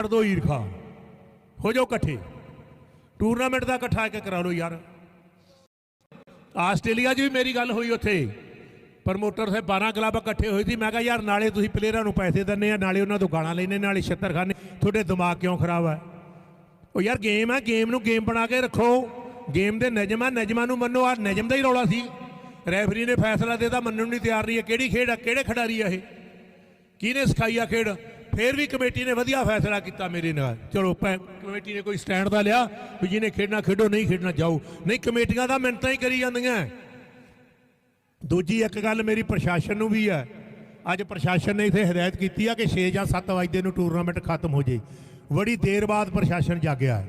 ਕਰ ਦੋ ਈਰਖਾ। ਹੋ ਜਾਓ ਇਕੱਠੇ। ਟੂਰਨਾਮੈਂਟ ਦਾ ਇਕੱਠਾ ਕੇ ਕਰਾ ਲਓ ਯਾਰ। ਆਸਟ੍ਰੇਲੀਆ 'ਚ ਵੀ ਮੇਰੀ ਗੱਲ ਹੋਈ ਉੱਥੇ। ਪ੍ਰਮੋਟਰ ਸੇ 12 ਕਲੱਬ ਇਕੱਠੇ ਹੋਏ ਸੀ। ਮੈਂ ਕਿਹਾ, ਯਾਰ, ਨਾਲੇ ਤੁਸੀਂ ਪਲੇਅਰਾਂ ਨੂੰ ਪੈਸੇ ਦਿੰਦੇ ਆ, ਨਾਲੇ ਉਹਨਾਂ ਤੋਂ ਗਾਲਾਂ ਲੈਂਦੇ ਨਾਲੇ ਛੱਤਰ ਖਾਣੇ ਤੁਹਾਡੇ ਦਿਮਾਗ ਕਿਉਂ ਖਰਾਬ ਹੈ ਉਹ ਯਾਰ ਗੇਮ ਹੈ ਗੇਮ ਨੂੰ ਗੇਮ ਬਣਾ ਕੇ ਰੱਖੋ। ਗੇਮ ਦੇ ਨਿਯਮ ਆ ਨਿਯਮਾਂ ਨੂੰ ਮੰਨੋ। ਆ ਨਿਯਮ ਦਾ ਹੀ ਰੌਲਾ ਸੀ। ਰੈਫਰੀ ਨੇ ਫੈਸਲਾ ਦੇਤਾ, ਮੰਨਣ ਨੂੰ ਨਹੀਂ ਤਿਆਰ ਨਹੀਂ ਹੈ ਕਿਹੜੀ ਖੇਡ ਆ? ਕਿਹੜੇ ਖਿਡਾਰੀ ਆ ਇਹ? ਕਿਹਨੇ ਸਿਖਾਈ ਆ ਖੇਡ? ਫਿਰ ਵੀ ਕਮੇਟੀ ਨੇ ਵਧੀਆ ਫੈਸਲਾ ਕੀਤਾ ਮੇਰੇ ਨਾਲ। ਚਲੋ ਪੈ- ਕਮੇਟੀ ਨੇ ਕੋਈ ਸਟੈਂਡ ਦਾ ਲਿਆ ਵੀ ਜਿਹਨੇ ਖੇਡਣਾ ਖੇਡੋ, ਨਹੀਂ ਖੇਡਣਾ ਜਾਓ। ਨਹੀਂ, ਕਮੇਟੀਆਂ ਦਾ ਮਿੰਟਾਂ ਹੀ ਕਰੀ ਜਾਂਦੀਆਂ। ਦੂਜੀ ਇੱਕ ਗੱਲ ਮੇਰੀ ਪ੍ਰਸ਼ਾਸਨ ਨੂੰ ਵੀ ਹੈ। ਅੱਜ ਪ੍ਰਸ਼ਾਸਨ ਨੇ ਇਥੇ ਹਦਾਇਤ ਕੀਤੀ ਆ ਕਿ 6 ਜਾਂ 7 ਵਜੇ ਨੂੰ ਟੂਰਨਾਮੈਂਟ ਖਤਮ ਹੋ ਜੇ। ਬੜੀ ਦੇਰ ਬਾਅਦ ਪ੍ਰਸ਼ਾਸਨ ਜਾਗਿਆ।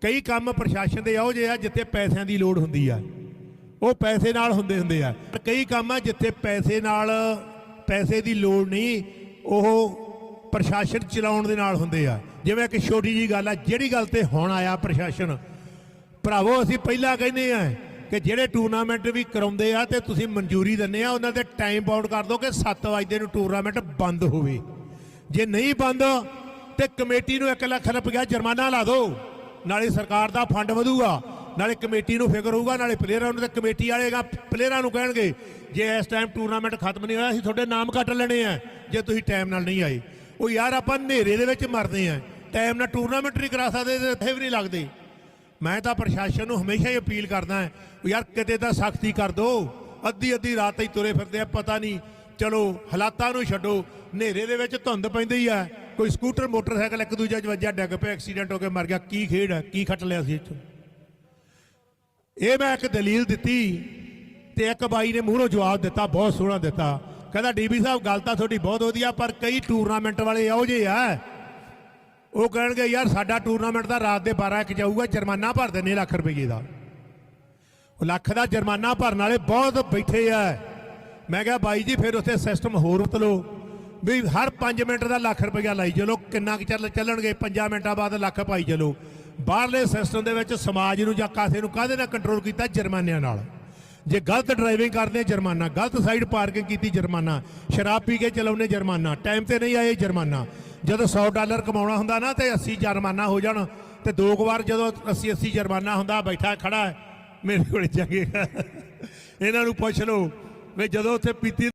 ਕਈ ਕੰਮ ਪ੍ਰਸ਼ਾਸਨ ਦੇ ਇਹੋ ਜਿਹੇ ਆ ਜਿੱਥੇ ਪੈਸਿਆਂ ਦੀ ਲੋੜ ਹੁੰਦੀ ਆ। ਉਹ ਪੈਸੇ ਨਾਲ ਹੁੰਦੇ ਹੁੰਦੇ ਆ। ਪਰ ਕਈ ਕੰਮ ਆ ਜਿੱਥੇ ਪੈਸੇ ਨਾਲ, ਪੈਸੇ ਦੀ ਲੋੜ ਨਹੀਂ, ਉਹ ਪ੍ਰਸ਼ਾਸਨ ਚਲਾਉਣ ਦੇ ਨਾਲ ਹੁੰਦੇ ਆ। ਜਿਵੇਂ ਕਿ ਛੋਟੀ ਜੀ ਗੱਲ ਆ, ਜਿਹੜੀ ਗੱਲ ਤੇ ਹੁਣ ਆਇਆ ਪ੍ਰਸ਼ਾਸਨ। ਭਰਾਵੋ, ਅਸੀਂ ਪਹਿਲਾਂ ਕਹਿੰਦੇ ਆ ਕਿ ਜਿਹੜੇ ਟੂਰਨਾਮੈਂਟ ਵੀ ਕਰਾਉਂਦੇ ਆ ਤੇ ਤੁਸੀਂ ਮਨਜ਼ੂਰੀ ਦਿੰਦੇ ਆ, ਉਹਨਾਂ ਦੇ ਟਾਈਮ ਬਾਉਂਡ ਕਰ ਦਿਓ ਕਿ 7 ਵਜੇ ਨੂੰ ਟੂਰਨਾਮੈਂਟ ਬੰਦ ਹੋਵੇ। ਜੇ ਨਹੀਂ ਬੰਦ, ਤੇ ਕਮੇਟੀ ਨੂੰ 1 ਲੱਖ ਰੁਪਇਆ ਜੁਰਮਾਨਾ ਲਾ ਦਿਓ। ਨਾਲੇ ਸਰਕਾਰ ਦਾ ਫੰਡ ਵਧੂਗਾ, ਨਾਲੇ ਕਮੇਟੀ ਨੂੰ ਫਿਕਰ ਹੋਊਗਾ, ਨਾਲੇ ਪਲੇਅਰਾਂ ਨੂੰ ਤੇ ਕਮੇਟੀ ਵਾਲੇਗਾ ਪਲੇਅਰਾਂ ਨੂੰ ਕਹਿਣਗੇ, ਜੇ ਇਸ ਟਾਈਮ ਟੂਰਨਾਮੈਂਟ ਖਤਮ ਨਹੀਂ ਹੋਇਆ, ਅਸੀਂ ਤੁਹਾਡੇ ਨਾਮ ਕੱਟ ਲੈਣੇ ਆ, ਜੇ ਤੁਸੀਂ ਟਾਈਮ ਨਾਲ ਨਹੀਂ ਆਏ। ਉਹ ਯਾਰ ਆਪਾਂ ਹਨੇਰੇ ਦੇ ਵਿੱਚ ਮਰਦੇ ਆ। ਟਾਈਮ ਨਾਲ ਟੂਰਨਾਮੈਂਟ ਨਹੀਂ ਕਰਾ ਸਕਦੇ ਤੇ ਇੱਥੇ ਵੀ ਨਹੀਂ ਲੱਗਦੇ। ਮੈਂ ਤਾਂ ਪ੍ਰਸ਼ਾਸਨ ਨੂੰ ਹਮੇਸ਼ਾ ਹੀ ਅਪੀਲ ਕਰਦਾ ਹਾਂ ਯਾਰ ਕਿਤੇ ਤਾਂ ਸਖਤੀ ਕਰ ਦੋ। ਅੱਧੀ ਅੱਧੀ ਰਾਤ ਹੀ ਤੁਰੇ ਫਿਰਦੇ ਆ, ਪਤਾ ਨਹੀਂ। ਚਲੋ, ਹਾਲਾਤਾਂ ਨੂੰ ਛੱਡੋ। ਹਨੇਰੇ ਦੇ ਵਿੱਚ ਧੁੰਦ ਪੈਂਦੀ ਆ। ਕੋਈ ਸਕੂਟਰ, ਮੋਟਰਸਾਈਕਲ ਇੱਕ ਦੂਜੇ 'ਚ ਵੱਜਿਆ, ਡਿੱਗ ਪਿਆ ਐਕਸੀਡੈਂਟ ਹੋ ਕੇ ਮਰ ਗਿਆ। ਕੀ ਖੇਡ ਹੈ ਕੀ ਖੱਟ ਲਿਆ ਸੀ ਇੱਥੋਂ? ਇਹ ਮੈਂ ਇੱਕ ਦਲੀਲ ਦਿੱਤੀ ਤੇ ਇੱਕ ਬਾਈ ਨੇ ਮੂਹਰੋਂ ਜਵਾਬ ਦਿੱਤਾ, ਬਹੁਤ ਸੋਹਣਾ ਦਿੱਤਾ। ਕਹਿੰਦਾ ਡੀਬੀ ਸਾਹਿਬ, ਗੱਲ ਤਾਂ ਤੁਹਾਡੀ ਬਹੁਤ ਵਧੀਆ, ਪਰ ਕਈ ਟੂਰਨਾਮੈਂਟ ਵਾਲੇ ਇਹੋ ਜਿਹੇ ਆ। ਉਹ ਕਹਿਣਗੇ, ਯਾਰ, ਸਾਡਾ ਟੂਰਨਾਮੈਂਟ ਦਾ ਰਾਤ ਦੇ 12 ਇੱਕ ਜਾਊਗਾ, ਜੁਰਮਾਨਾ ਭਰ ਦਿੰਦੇ ਲੱਖ ਰੁਪਏ ਦਾ। ਉਹ ਲੱਖ ਦਾ ਜੁਰਮਾਨਾ ਭਰਨ ਵਾਲੇ ਬਹੁਤ ਬੈਠੇ ਆ। ਮੈਂ ਕਿਹਾ, ਬਾਈ ਜੀ, ਫਿਰ ਉੱਥੇ ਸਿਸਟਮ ਹੋਰ ਬਦਲੋ ਵੀ ਹਰ 5 ਮਿੰਟ ਦਾ ਲੱਖ ਰੁਪਇਆ ਲਾਈ ਚਲੋ, ਕਿੰਨਾ ਕੁ ਚੱਲ ਚੱਲਣਗੇ 5 ਮਿੰਟਾਂ ਬਾਅਦ ਲੱਖ ਪਾਈ ਚਲੋ। ਬਾਹਰਲੇ ਸਿਸਟਮ ਦੇ ਵਿੱਚ ਸਮਾਜ ਨੂੰ ਜਾਂ ਕਾਸੇ ਨੂੰ ਕਾਹਦੇ ਨਾਲ ਕੰਟਰੋਲ ਕੀਤਾ? ਜੁਰਮਾਨਿਆਂ ਨਾਲ। ਜੇ ਗਲਤ ਡਰਾਈਵਿੰਗ ਕਰਦੇ, ਜੁਰਮਾਨਾ। ਗਲਤ ਸਾਈਡ ਪਾਰਕਿੰਗ ਕੀਤੀ, ਜੁਰਮਾਨਾ। ਸ਼ਰਾਬ ਪੀ ਕੇ ਚਲਾਉਣੇ ਜੁਰਮਾਨਾ। ਟਾਈਮ ਤੇ ਨਹੀਂ ਆਏ, ਜੁਰਮਾਨਾ। ਜਦੋਂ 100 ਡਾਲਰ ਕਮਾਉਣਾ ਹੁੰਦਾ ਨਾ, ਤੇ 80 ਜੁਰਮਾਨਾ ਹੋ ਜਾਣ। ਤੇ ਦੋ ਕੁ ਵਾਰ ਜਦੋਂ 80 80 ਜੁਰਮਾਨਾ ਹੁੰਦਾ, ਬੈਠਾ, ਖੜਾ, ਮੇਰੇ ਕੋਲ ਚੰਗੇ। ਇਹਨਾਂ ਨੂੰ ਪੁੱਛ ਲਓ ਵੀ ਜਦੋਂ ਉੱਥੇ ਪੀਤੀ